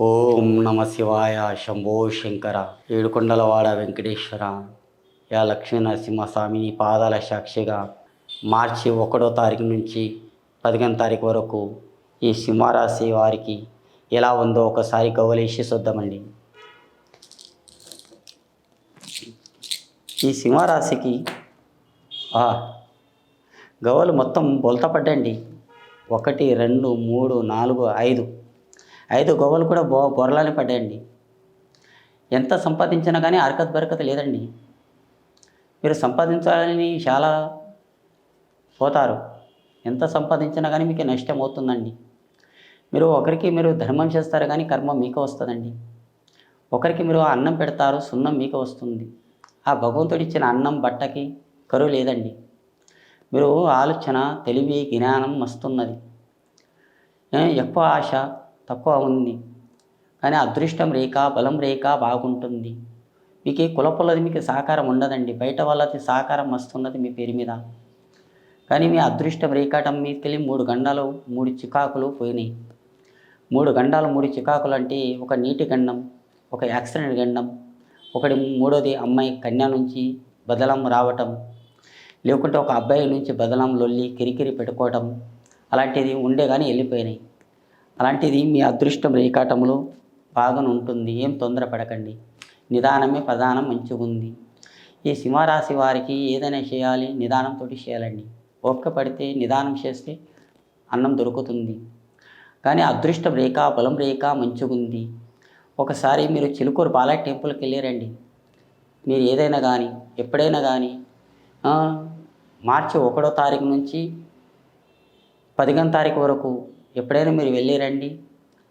ఓం నమ శివాయ శంభో శంకర ఏడుకొండలవాడ వెంకటేశ్వర. యా లక్ష్మీ నరసింహస్వామిని పాదాల సాక్షిగా మార్చి ఒకటో తారీఖు నుంచి పదిహేను తారీఖు వరకు ఈ సింహరాశి వారికి ఎలా ఉందో ఒకసారి గౌలేసి చూద్దామండి. ఈ సింహరాశికి గవలు మొత్తం బొలత పడ్డండి ఒకటి రెండు మూడు నాలుగు ఐదు. ఐదు గోవలు కూడా బో బొరలానే పడ్డాయండి. ఎంత సంపాదించినా కానీ అరకత్ బరకత లేదండి. మీరు సంపాదించాలని చాలా పోతారు. ఎంత సంపాదించినా కానీ మీకు నష్టం అవుతుందండి. మీరు ఒకరికి మీరు ధర్మం చేస్తారు కానీ కర్మ మీకు వస్తుందండి. ఒకరికి మీరు అన్నం పెడతారు సున్నం మీకు వస్తుంది. ఆ భగవంతుడు ఇచ్చిన అన్నం బట్టకి కరువు లేదండి. మీరు ఆలోచన తెలివి జ్ఞానం వస్తున్నది ఎక్కువ ఆశ తక్కువ ఉంది. కానీ అదృష్టం రేఖ బలం రేఖ బాగుంటుంది. మీకు ఈ కులపులది మీకు సహకారం ఉండదండి. బయట వాళ్ళది సహకారం వస్తున్నది మీ పేరు మీద. కానీ మీ అదృష్టం రేఖాటం మీకెళ్ళి మూడు గండాలు మూడు చికాకులు పోయినాయి. మూడు గండాలు మూడు చికాకులు అంటే ఒక నీటి గండం ఒక యాక్సిడెంట్ గండం ఒకటి మూడోది అమ్మాయి కన్యా నుంచి బదలం రావటం లేకుంటే ఒక అబ్బాయి నుంచి బదలం లొల్లి కిరికిరి పెట్టుకోవటం అలాంటిది ఉండే కానీ వెళ్ళిపోయినాయి. అలాంటిది మీ అదృష్టం రేఖాటంలో బాగా ఉంటుంది. ఏం తొందరపడకండి. నిదానమే ప్రధానం మంచిగా ఉంది. ఈ సింహరాశి వారికి ఏదైనా చేయాలి నిదానంతో చేయాలండి. ఓపిక పడితే నిదానం చేస్తే అన్నం దొరుకుతుంది. కానీ అదృష్టం రేఖ బలం రేఖ మంచిగా ఉంది. ఒకసారి మీరు చిలుకూరు బాలా టెంపుల్కి వెళ్ళారండి. మీరు ఏదైనా కానీ ఎప్పుడైనా కానీ మార్చి ఒకటో తారీఖు నుంచి పదిహేను తారీఖు వరకు ఎప్పుడైనా మీరు వెళ్ళిరండి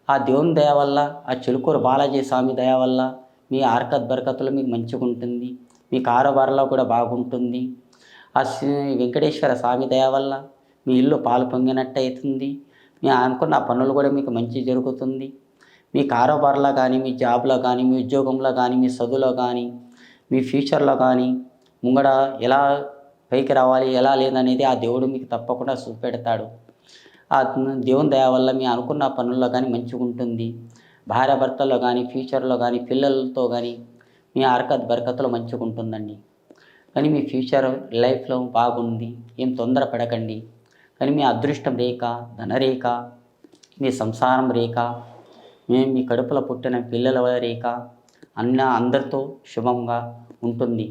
ఆ దేవుని దయ వల్ల ఆ చిలుకూరు బాలాజీ స్వామి దయ వల్ల మీ ఆర్కత్ బరకతులు మీకు మంచిగా ఉంటుంది. మీ కారోబార్లో కూడా బాగుంటుంది. ఆ శ్రీ వెంకటేశ్వర స్వామి దయ వల్ల మీ ఇల్లు పాలు పొంగినట్టు అవుతుంది. మీ అనుకున్న పనులు కూడా మీకు మంచి జరుగుతుంది. మీ కారోబార్లో కానీ మీ జాబ్లో కానీ మీ ఉద్యోగంలో కానీ మీ చదువులో కానీ మీ ఫ్యూచర్లో కానీ ముంగడ ఎలా పైకి రావాలి ఎలా లేదనేది ఆ దేవుడు మీకు తప్పకుండా చూపెడతాడు. దేవుని దయ వల్ల మీ అనుకున్న పనుల్లో కానీ మంచిగా ఉంటుంది. భార్య భర్తల్లో కానీ ఫ్యూచర్లో కానీ పిల్లలతో కానీ మీ అరకత్ బరకతలో మంచిగా ఉంటుందండి. కానీ మీ ఫ్యూచర్ లైఫ్లో బాగుంది ఏం తొందర పడకండి. కానీ మీ అదృష్టం రేఖ ధనరేఖ మీ సంసారం రేఖ మేము మీ కడుపులో పుట్టిన పిల్లల రేఖ అన్న అందరితో శుభంగా ఉంటుంది.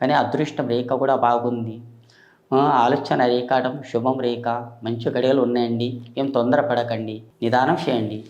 కానీ అదృష్టం రేఖ కూడా బాగుంది. ఆలోచన రేఖాటం శుభం రేఖ మంచి గడియలు ఉన్నాయండి. ఏం తొందరపడకండి. నిదానం చేయండి.